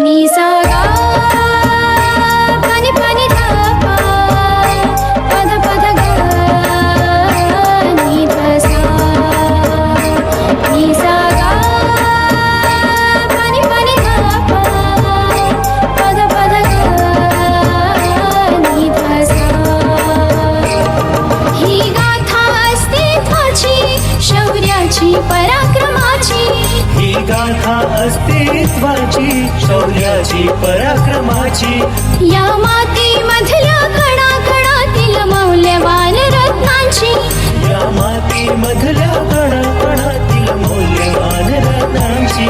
Nisa शौर्याची पराक्रमाची. या मातीमधल्या कणा कणातील मौल्यवान रत्नांची. या माती मधल्या कणाकणातील मौल्यवान रत्नांची.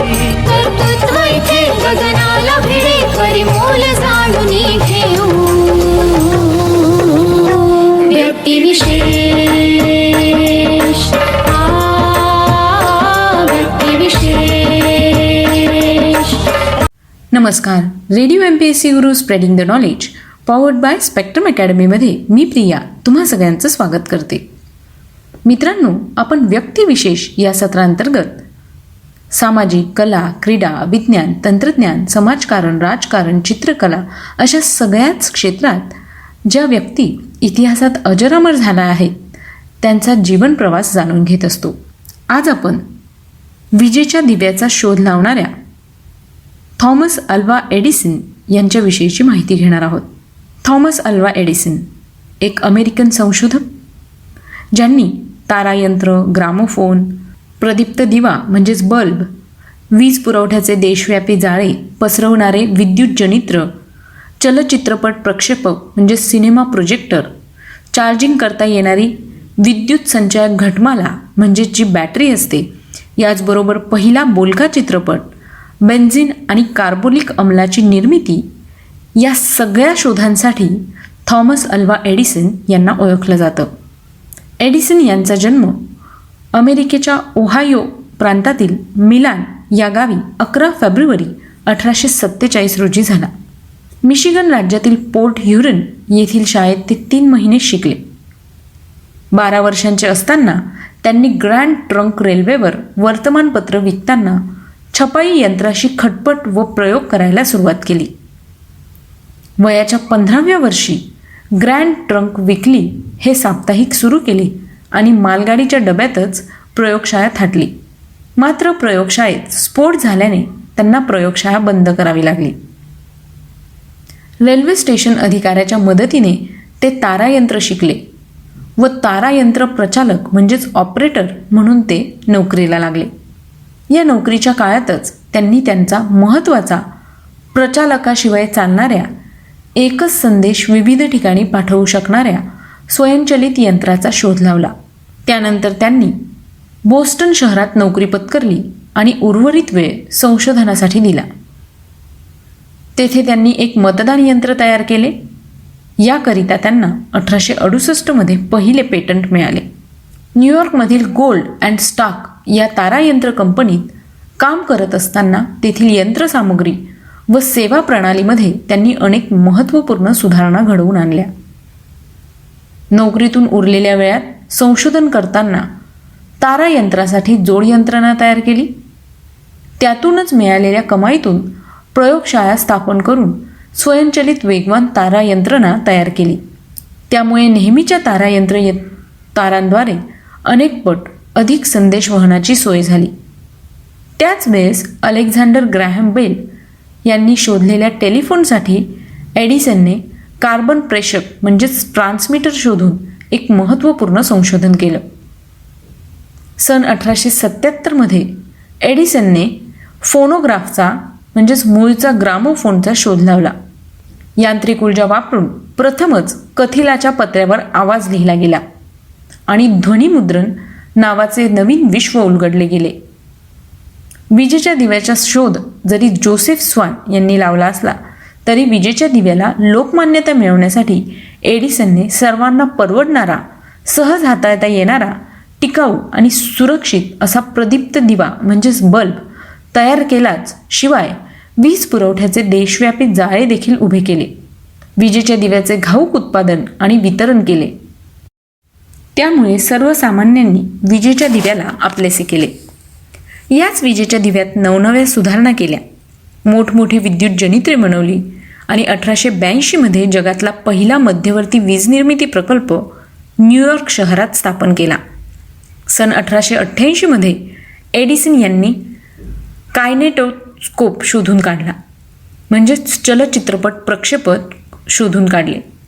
कर्तृत्व इथे गगनाला भिडे परिमोल जाणून घेऊ. व्यक्तिविशेष नमस्कार. Radio M P S C guru spreading the knowledge powered by spectrum अकॅडमीमध्ये मी प्रिया तुम्हा सगळ्यांचं स्वागत करते. मित्रांनो आपण व्यक्तिविशेष या सत्रांतर्गत सामाजिक कला क्रीडा विज्ञान तंत्रज्ञान समाजकारण राजकारण चित्रकला अशा सगळ्याच क्षेत्रात ज्या व्यक्ती इतिहासात अजरामर झाला आहे त्यांचा जीवन प्रवास जाणून घेत असतो. आज आपण विजेच्या दिव्याचा शोध लावणाऱ्या थॉमस अल्वा एडिसन यांच्याविषयीची माहिती घेणार आहोत. थॉमस अल्वा एडिसन एक अमेरिकन संशोधक ज्यांनी तारायंत्र ग्रामोफोन प्रदीप्त दिवा म्हणजेच बल्ब वीज पुरवठ्याचे देशव्यापी जाळे पसरवणारे विद्युत जनित्र चलचित्रपट प्रक्षेपक म्हणजे सिनेमा प्रोजेक्टर चार्जिंग करता येणारी विद्युत संचायक घटमाला म्हणजे जी बॅटरी असते याचबरोबर पहिला बोलका चित्रपट बेन्झिन आणि कार्बोलिक अमलाची निर्मिती या सगळ्या शोधांसाठी थॉमस अल्वा एडिसन यांना ओळखलं जातं. एडिसन यांचा जन्म अमेरिकेच्या ओहायो प्रांतातील मिलान या गावी अकरा फेब्रुवारी अठराशे सत्तेचाळीस रोजी झाला. मिशिगन राज्यातील पोर्ट ह्युरन येथील शाळेत ते तीन महिने शिकले. बारा वर्षांचे असताना त्यांनी ग्रँड ट्रंक रेल्वेवर वर्तमानपत्र विकताना छपाई यंत्राशी खटपट व प्रयोग करायला सुरुवात केली. वयाच्या पंधराव्या वर्षी ग्रँड ट्रंक विकली हे साप्ताहिक सुरू केले आणि मालगाडीच्या डब्यातच प्रयोगशाळा थाटली. मात्र प्रयोगशाळेत स्फोट झाल्याने त्यांना प्रयोगशाळा बंद करावी लागली. रेल्वे स्टेशन अधिकाऱ्याच्या मदतीने ते तारायंत्र शिकले व तारायंत्र प्रचालक म्हणजेच ऑपरेटर म्हणून ते नोकरीला लागले. या नोकरीच्या काळातच त्यांनी त्यांचा महत्त्वाचा प्रचालकाशिवाय चालणाऱ्या एकच संदेश विविध ठिकाणी पाठवू शकणाऱ्या स्वयंचलित यंत्राचा शोध लावला. त्यानंतर त्यांनी बोस्टन शहरात नोकरी पत्करली आणि उर्वरित वेळ संशोधनासाठी दिला. तेथे त्यांनी एक मतदान यंत्र तयार केले. याकरिता त्यांना अठराशे अडुसष्टमध्ये पहिले पेटंट मिळाले. न्यूयॉर्कमधील गोल्ड अँड स्टॉक या तारायंत्र कंपनीत काम करत असताना तेथील यंत्रसामुग्री व सेवा प्रणालीमध्ये त्यांनी अनेक महत्त्वपूर्ण सुधारणा घडवून आणल्या. नोकरीतून उरलेल्या वेळात संशोधन करताना तारायंत्रासाठी जोड यंत्रणा तयार केली. त्यातूनच मिळालेल्या कमाईतून प्रयोगशाळा स्थापन करून स्वयंचलित वेगवान तारा यंत्रणा तयार केली. त्यामुळे नेहमीच्या तारायंत्र य तारांद्वारे अनेक पट अधिक संदेश वहनाची सोय झाली. त्याच वेळेस अलेक्झांडर ग्रॅहम बेल यांनी शोधलेल्या टेलिफोनसाठी एडिसनने कार्बन प्रेषक म्हणजेच ट्रान्समीटर शोधून एक महत्त्वपूर्ण संशोधन केलं. सन अठराशे सत्याहत्तरमध्ये एडिसनने फोनोग्राफचा म्हणजेच मूळचा ग्रामोफोनचा शोध लावला. यांत्रिक ऊर्जा वापरून प्रथमच कथिलाच्या पत्र्यावर आवाज लिहिला गेला आणि ध्वनिमुद्रण नावाचे नवीन विश्व उलगडले गेले. विजेच्या दिव्याचा शोध जरी जोसेफ स्वान यांनी लावला असला तरी विजेच्या दिव्याला लोकमान्यता मिळवण्यासाठी एडिसनने सर्वांना परवडणारा सहज हाताळता येणारा टिकाऊ आणि सुरक्षित असा प्रदीप्त दिवा म्हणजेच बल्ब तयार केलाच शिवाय वीज पुरवठ्याचे देशव्यापी जाळे देखील उभे केले. विजेच्या दिव्याचे घाऊक उत्पादन आणि वितरण केले. त्यामुळे सर्वसामान्यांनी विजेच्या दिव्याला आपलेसे केले. याच विजेच्या दिव्यात नवनव्या सुधारणा केल्या. मोठमोठी विद्युत जनित्रे बनवली आणि अठराशे ब्याऐंशीमध्ये जगातला पहिला मध्यवर्ती वीज निर्मिती प्रकल्प न्यूयॉर्क शहरात स्थापन केला. सन अठराशे अठ्ठ्याऐंशीमध्ये एडिसन यांनी कायनेटोस्कोप शोधून काढला. म्हणजेच चलचित्रपट प्रक्षेपक शोधून काढले.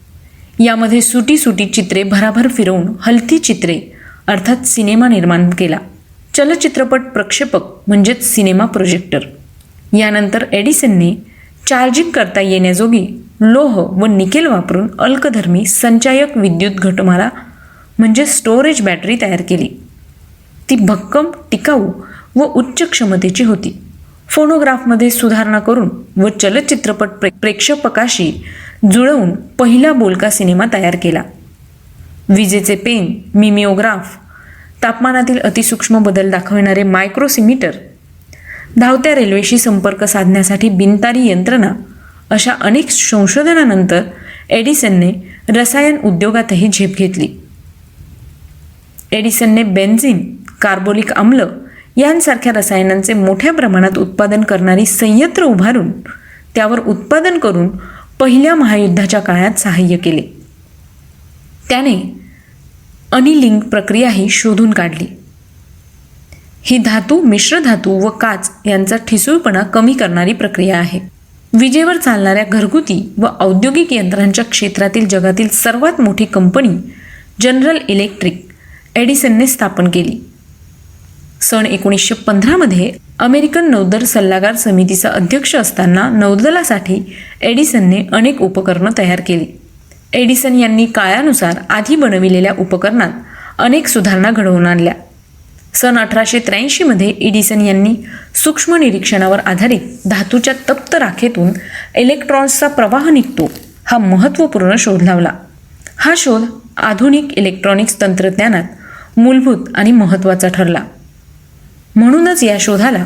यामध्ये सुटी सुटी चित्रे भराभर फिरवून हलती चित्रे अर्थात सिनेमा निर्माण केला. चलचित्रपट प्रक्षेपक म्हणजेच सिनेमा प्रोजेक्टर. यानंतर एडिसनने चार्जिंग करता येण्याजोगी लोह व निकेल वापरून अल्कधर्मी संचायक विद्युत घटमाला म्हणजे स्टोरेज बॅटरी तयार केली. ती भक्कम टिकाऊ व उच्च क्षमतेची होती. फोनोग्राफमध्ये सुधारणा करून व चलचित्रपट प्रे प्रेक्षपकाशी जुळवून पहिला बोलका सिनेमा तयार केला. विजेचे पेन मिमिओग्राफ तापमानातील अतिसूक्ष्म बदल दाखविणारे मायक्रोसिमीटर धावत्या रेल्वेशी संपर्क साधण्यासाठी बिनतारी यंत्रणा अशा अनेक संशोधनानंतर एडिसनने रसायन उद्योगातही झेप घेतली. एडिसनने बेन्झिन कार्बोलिक आम्ल यांसारख्या रसायनांचे मोठ्या प्रमाणात उत्पादन करणारी संयंत्र उभारून त्यावर उत्पादन करून पहिल्या महायुद्धाच्या काळात सहाय्य केले. त्याने अनिलिंग प्रक्रियाही शोधून काढली. ही धातू मिश्र धातू व काच यांचा ठिसूळपणा कमी करणारी प्रक्रिया आहे. विजेवर चालणाऱ्या घरगुती व औद्योगिक यंत्रांच्या क्षेत्रातील जगातील सर्वात मोठी कंपनी जनरल इलेक्ट्रिक एडिसनने स्थापन केली. सन एकोणीसशे पंधरामध्ये अमेरिकन नौदल सल्लागार समितीचा अध्यक्ष असताना नौदलासाठी एडिसनने अनेक उपकरणं तयार केली. एडिसन यांनी काळानुसार आधी बनविलेल्या उपकरणात अनेक सुधारणा घडवून आणल्या. सन अठराशे त्र्याऐंशीमध्ये एडिसन यांनी सूक्ष्म निरीक्षणावर आधारित धातूच्या तप्त राखेतून इलेक्ट्रॉन्सचा प्रवाह निघतो हा महत्त्वपूर्ण शोध लावला. हा शोध आधुनिक इलेक्ट्रॉनिक्स तंत्रज्ञानात मूलभूत आणि महत्त्वाचा ठरला. म्हणूनच या शोधाला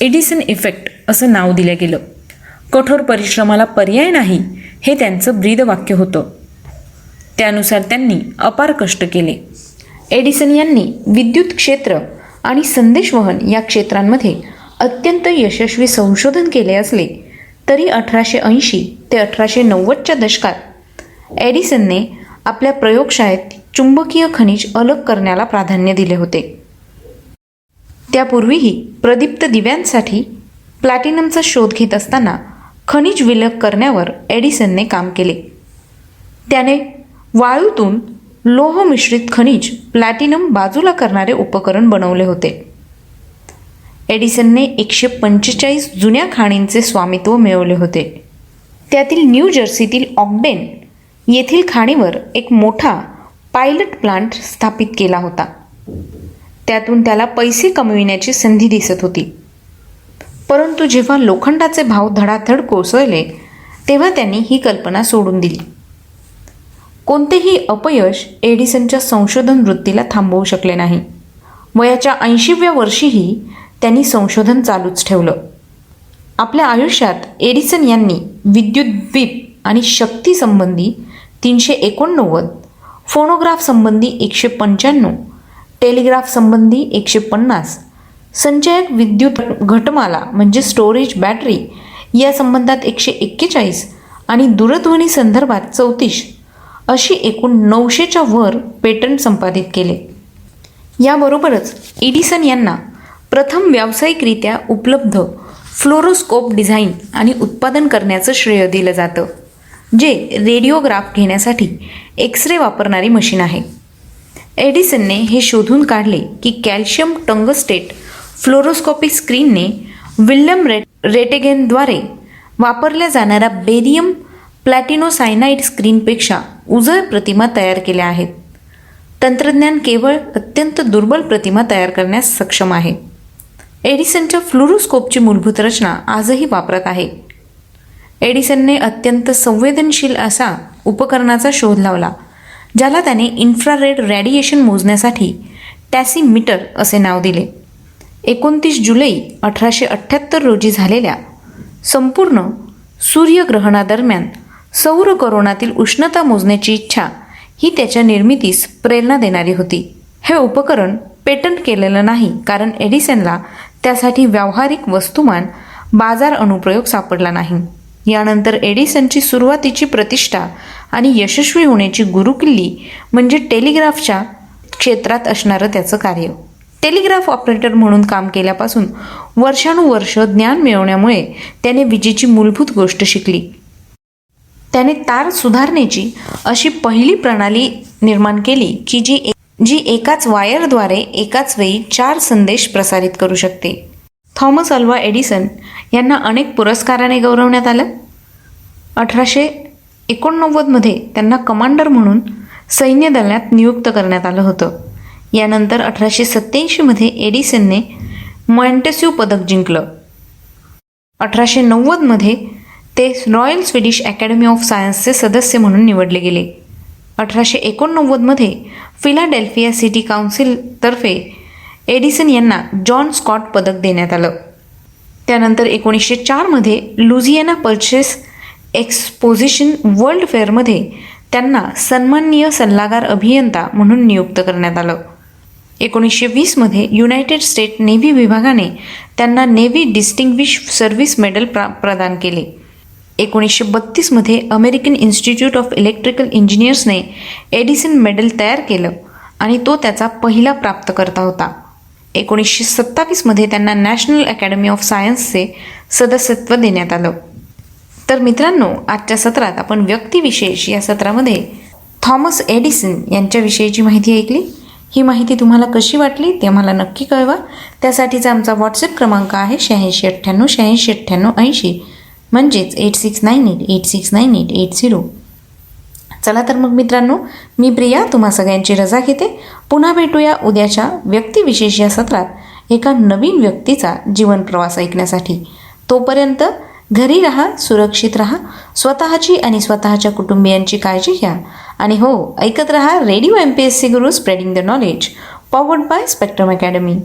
एडिसन इफेक्ट असं नाव दिलं गेलं. कठोर परिश्रमाला पर्याय नाही हे त्यांचं ब्रीदवाक्य होतं. त्यानुसार त्यांनी अपार कष्ट केले. एडिसन यांनी विद्युत क्षेत्र आणि संदेशवहन या क्षेत्रांमध्ये अत्यंत यशस्वी संशोधन केले असले तरी अठराशे ऐंशी ते अठराशे नव्वदच्या दशकात एडिसनने आपल्या प्रयोगशाळेत चुंबकीय खनिज अलग करण्याला प्राधान्य दिले होते. त्यापूर्वीही प्रदीप्त दिव्यांसाठी प्लॅटिनमचा शोध घेत असताना खनिज विलग करण्यावर एडिसनने काम केले. त्याने वाळूतून लोह मिश्रित खनिज प्लॅटिनम बाजूला करणारे उपकरण बनवले होते. एडिसनने एकशे पंचेचाळीस जुन्या खाणींचे स्वामित्व मिळवले होते. त्यातील न्यू जर्सीतील ऑगडेन येथील खाणीवर एक मोठा पायलट प्लांट स्थापित केला होता. त्यातून त्याला पैसे कमविण्याची संधी दिसत होती. परंतु जेव्हा लोखंडाचे भाव धडाधड कोसळले तेव्हा त्यांनी ही कल्पना सोडून दिली. कोणतेही अपयश एडिसनच्या संशोधन वृत्तीला थांबवू शकले नाही. वयाच्या ऐंशीव्या वर्षीही त्यांनी संशोधन चालूच ठेवलं. आपल्या आयुष्यात एडिसन यांनी विद्युत द्वीप आणि शक्तीसंबंधी तीनशे एकोणनव्वद फोनोग्राफ संबंधी एकशे पंच्याण्णव टेलिग्राफ संबंधी एकशे पन्नास. संचयक विद्युत घटमाला म्हणजे स्टोरेज बॅटरी या संबंधात एकशे एक्केचाळीस आणि दूरध्वनी संदर्भात चौतीस अशी एकूण नऊशेच्या वर पेटंट संपादित केले. याबरोबरच इडिसन यांना प्रथम व्यावसायिकरित्या उपलब्ध फ्लोरोस्कोप डिझाईन आणि उत्पादन करण्याचं श्रेय दिलं जातं जे रेडिओग्राफ घेण्यासाठी एक्स रे वापरणारी मशीन आहे. एडिसनने हे शोधून काढले की कॅल्शियम टंगस्टेट फ्लोरोस्कोपी स्क्रीनने विल्यम रे रेटेगेनद्वारे वापरल्या जाणाऱ्या बेरियम प्लॅटिनोसायनाईड स्क्रीनपेक्षा उजळ प्रतिमा तयार केल्या आहेत. तंत्रज्ञान केवळ अत्यंत दुर्बल प्रतिमा तयार करण्यास सक्षम आहे. एडिसनच्या फ्लुरोस्कोपची मूलभूत रचना आजही वापरत आहे. एडिसनने अत्यंत संवेदनशील असा उपकरणाचा शोध लावला. ज्याला त्याने इन्फ्रारेड रॅडिएशन मोजण्यासाठी टॅसीमीटर असे नाव दिले. एकोणतीस जुलै अठराशे अठ्ठ्याहत्तर रोजी झालेल्या संपूर्ण सूर्यग्रहणादरम्यान सौर करोणातील उष्णता मोजण्याची इच्छा ही त्याच्या निर्मितीस प्रेरणा देणारी होती. हे उपकरण पेटंट केलेलं नाही कारण एडिसनला त्यासाठी व्यावहारिक वस्तुमान बाजार अनुप्रयोग सापडला नाही. यानंतर एडिसनची सुरुवातीची प्रतिष्ठा आणि यशस्वी होण्याची गुरुकिल्ली म्हणजे टेलिग्राफच्या क्षेत्रात असणारं त्याचं कार्य. टेलिग्राफ ऑपरेटर म्हणून काम केल्यापासून वर्षानुवर्ष ज्ञान मिळवण्यामुळे त्याने विजेची मूलभूत गोष्ट शिकली. त्याने तार सुधारण्याची अशी पहिली प्रणाली निर्माण केली की जी जी एकाच वायरद्वारे एकाच वेळी चार संदेश प्रसारित करू शकते. थॉमस अल्वा एडिसन यांना अनेक पुरस्काराने गौरवण्यात आलं. अठराशे एकोणनव्वदमध्ये त्यांना कमांडर म्हणून सैन्य दलात नियुक्त करण्यात आलं होतं. यानंतर अठराशे सत्त्याऐंशीमध्ये एडिसनने मॉन्टेस्यू पदक जिंकलं. अठराशे नव्वदमध्ये ते रॉयल स्वीडिश अकॅडमी ऑफ सायन्सचे सदस्य म्हणून निवडले गेले. अठराशे एकोणनव्वदमध्ये फिलाडेल्फिया सिटी काउन्सिलतर्फे एडिसन यांना जॉन स्कॉट पदक देण्यात आलं. त्यानंतर एकोणीसशे चारमध्ये लुझियाना पर्चेस एक्सपोजिशन वर्ल्ड फेअरमध्ये त्यांना सन्माननीय सल्लागार अभियंता म्हणून नियुक्त करण्यात आलं. एकोणीसशे वीसमध्ये युनायटेड स्टेट नेव्ही विभागाने त्यांना नेव्ही डिस्टिंग्विश सर्व्हिस मेडल प्रा प्रदान केले. एकोणीसशे बत्तीसमध्ये अमेरिकन इन्स्टिट्यूट ऑफ इलेक्ट्रिकल इंजिनियर्सने एडिसन मेडल तयार केलं आणि तो त्याचा पहिला प्राप्तकर्ता होता. एकोणीसशे सत्तावीसमध्ये त्यांना नॅशनल अकॅडमी ऑफ सायन्सचे सदस्यत्व देण्यात आलं. तर मित्रांनो आजच्या सत्रात आपण व्यक्तिविशेष या सत्रामध्ये थॉमस एडिसन यांच्याविषयीची माहिती ऐकली. ही माहिती तुम्हाला कशी वाटली ते आम्हाला नक्की कळवा. त्यासाठीचा आमचा व्हॉट्सअप क्रमांक आहे शहाऐंशी अठ्ठ्याण्णव शहाऐंशी अठ्ठ्याण्णव ऐंशी. म्हणजेच eight six nine eight eight six nine eight eight zero. चला तर मग मित्रांनो मी प्रिया तुम्हा सगळ्यांची रजा घेते. पुन्हा भेटूया उद्याच्या व्यक्तिविशेष या सत्रात एका नवीन व्यक्तीचा जीवन प्रवास ऐकण्यासाठी. तोपर्यंत घरी राहा सुरक्षित राहा स्वतःची आणि स्वतःच्या कुटुंबियांची काळजी घ्या. आणि हो ऐकत रहा radio M P S C guru spreading the knowledge powered by spectrum academy